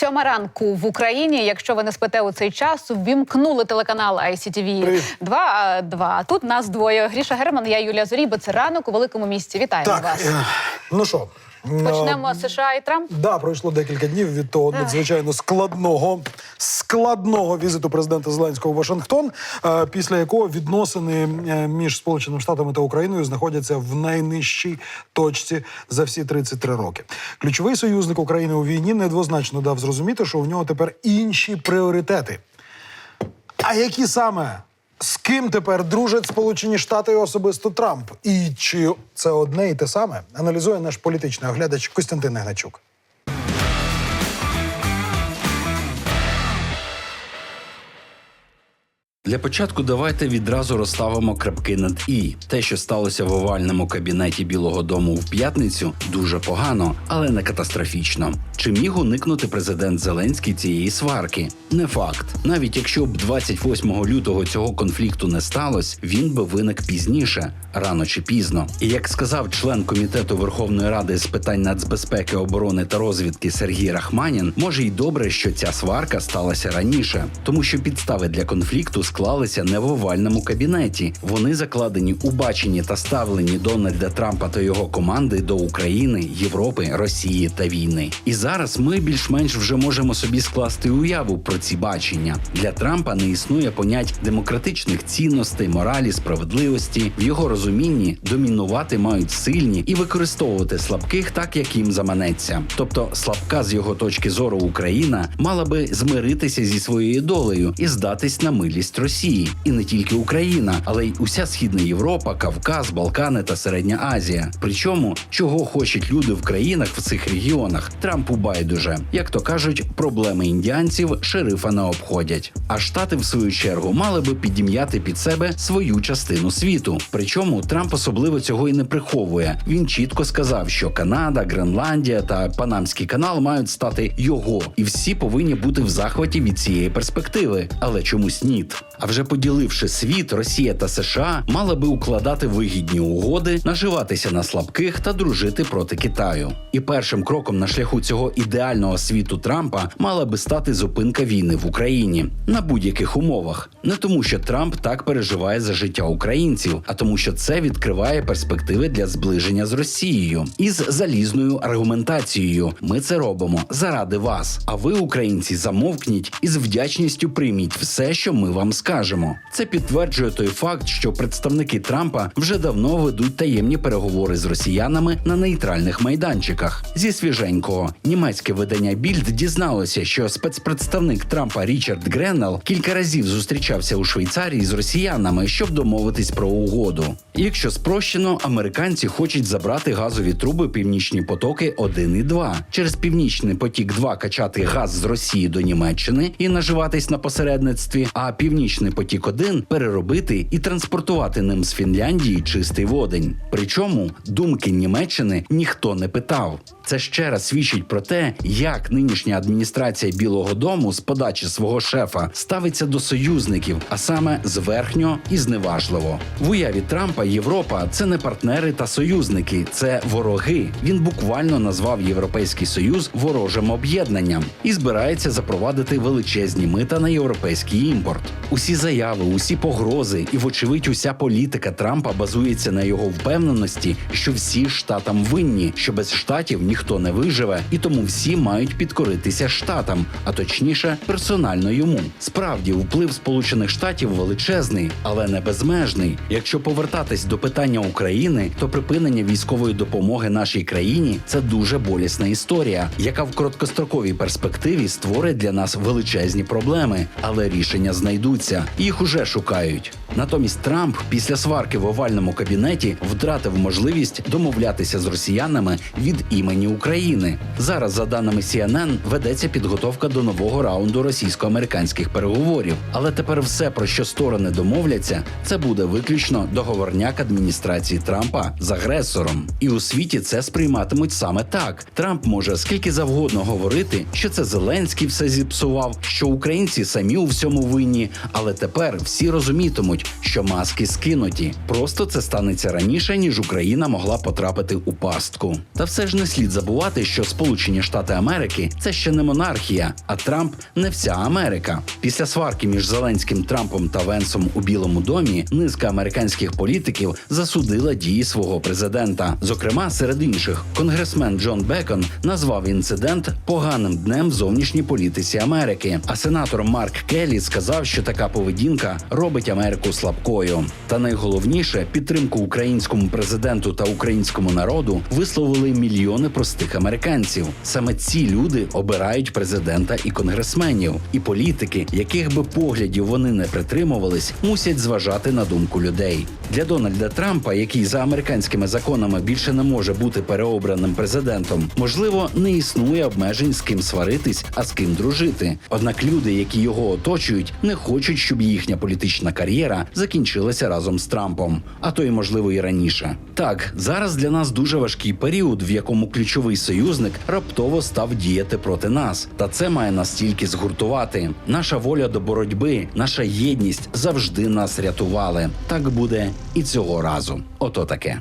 Сьома ранку в Україні. Якщо ви не спите у цей час, ввімкнули телеканал ICTV Привіт. 2. а, 2. Тут нас двоє. Гріша Герман, я Юлія Зоріба. Це ранок у великому місті. Вітаємо Так, вас. Ну що, Почнемо з США і Трамп. Да, пройшло декілька днів від того надзвичайно складного складного візиту президента Зеленського в Вашингтон, е, після якого відносини е, між Сполученими Штатами та Україною знаходяться в найнижчій точці за всі 33 роки. Ключовий союзник України у війні недвозначно дав зрозуміти, що у нього тепер інші пріоритети. А які саме? З ким тепер дружать Сполучені Штати і особисто Трамп? І чи це одне і те саме? Аналізує наш політичний оглядач Костянтин Гначук. Для початку давайте відразу розставимо крапки над і. Те, що сталося в овальному кабінеті Білого Дому в п'ятницю, дуже погано, але не катастрофічно. Чи міг уникнути президент Зеленський цієї сварки? Не факт. Навіть якщо б 28 лютого цього конфлікту не сталося, він би виник пізніше, рано чи пізно. І як сказав член комітету Верховної Ради з питань нацбезпеки, оборони та розвідки Сергій Рахманін, може й добре, що ця сварка сталася раніше, тому що підстави для конфлікту склалися не в овальному кабінеті. Вони закладені у баченні та ставленні Дональда Трампа та його команди до України, Європи, Росії та війни. І зараз ми більш-менш вже можемо собі скласти уяву про ці бачення. Для Трампа не існує понять демократичних цінностей, моралі, справедливості. В його розумінні домінувати мають сильні і використовувати слабких так, як їм заманеться. Тобто, слабка з його точки зору Україна мала би змиритися зі своєю долею і здатись на милість Росії, і не тільки Україна, але й уся східна Європа, Кавказ, Балкани та Середня Азія. Причому чого хочуть люди в країнах в цих регіонах, Трампу байдуже. Як то кажуть, проблеми індіанців шерифа не обходять. А штати, в свою чергу, мали би підім'яти під себе свою частину світу. Причому Трамп особливо цього і не приховує. Він чітко сказав, що Канада, Гренландія та Панамський канал мають стати його, і всі повинні бути в захваті від цієї перспективи. Але чомусь ні. А вже поділивши світ, Росія та США мали би укладати вигідні угоди, наживатися на слабких та дружити проти Китаю. І першим кроком на шляху цього ідеального світу Трампа мала би стати зупинка війни в Україні на будь-яких умовах. Не тому, що Трамп так переживає за життя українців, а тому, що це відкриває перспективи для зближення з Росією із залізною аргументацією. Ми це робимо заради вас. А ви, українці, замовкніть і з вдячністю прийміть все, що ми вам скажемо. Це підтверджує той факт, що представники Трампа вже давно ведуть таємні переговори з росіянами на нейтральних майданчиках. Зі свіженького німецьке видання Більд дізналося, що спецпредставник Трампа Річард Греннел кілька разів зустрічався у Швейцарії з росіянами, щоб домовитись про угоду. Якщо спрощено, американці хочуть забрати газові труби Північні потоки 1 і 2. через Північний потік 2 качати газ з Росії до Німеччини і наживатись на посередництві. А Північний потік 1 переробити і транспортувати ним з Фінляндії чистий водень. Причому думки Німеччини ніхто не питав. Це ще раз свідчить про те, як нинішня адміністрація Білого Дому з подачі свого шефа ставиться до союзників, а саме зверхньо і зневажливо. В уяві Трампа Європа це не партнери та союзники, це вороги. Він буквально назвав Європейський Союз ворожим об'єднанням і збирається запровадити величезні мита на європейський імпорт. Усі заяви, усі погрози і, вочевидь, уся політика Трампа базується на його впевненості, що всі штатам винні, що без штатів ніхто не виживе, і тому всі мають підкоритися штатам, а точніше, персонально йому. Справді, вплив Сполучених Штатів величезний, але не безмежний. Якщо повертатись до питання України, то припинення військової допомоги нашій країні це дуже болісна історія, яка в короткостроковій перспективі створить для нас величезні проблеми, але рішення знайдуться. Їх уже шукають. Натомість Трамп після сварки в овальному кабінеті втратив можливість домовлятися з росіянами від імені України. Зараз, за даними CNN, ведеться підготовка до нового раунду російсько-американських переговорів. Але тепер все, про що сторони домовляться, це буде виключно договорняк адміністрації Трампа з агресором. І у світі це сприйматимуть саме так. Трамп може скільки завгодно говорити, що це Зеленський все зіпсував, що українці самі у всьому винні, Але тепер всі розумітимуть, що маски скинуті. Просто це станеться раніше, ніж Україна могла потрапити у пастку. Та все ж не слід забувати, що Сполучені Штати Америки це ще не монархія, а Трамп не вся Америка. Після сварки між Зеленським Трампом та Венсом у Білому домі низка американських політиків засудила дії свого президента. Зокрема, серед інших, конгресмен Джон Бекон назвав інцидент поганим днем в зовнішній політиці Америки. А сенатор Марк Келлі сказав, що така поведінка робить Америку слабкою. Та найголовніше підтримку українському президенту та українському народу висловили мільйони простих американців. Саме ці люди обирають президента і конгресменів, і політики, яких би поглядів вони не притримувались, мусять зважати на думку людей. Для Дональда Трампа, який за американськими законами більше не може бути переобраним президентом, можливо, не існує обмежень з ким сваритись, а з ким дружити. Однак люди, які його оточують, не хочуть, щоб їхня політична кар'єра закінчилася разом з Трампом, а то й можливо і раніше. Так, зараз для нас дуже важкий період, в якому ключовий союзник раптово став діяти проти нас, та це має нас тільки згуртувати. Наша воля до боротьби, наша єдність завжди нас рятували. Так буде і цього разу. Ото таке.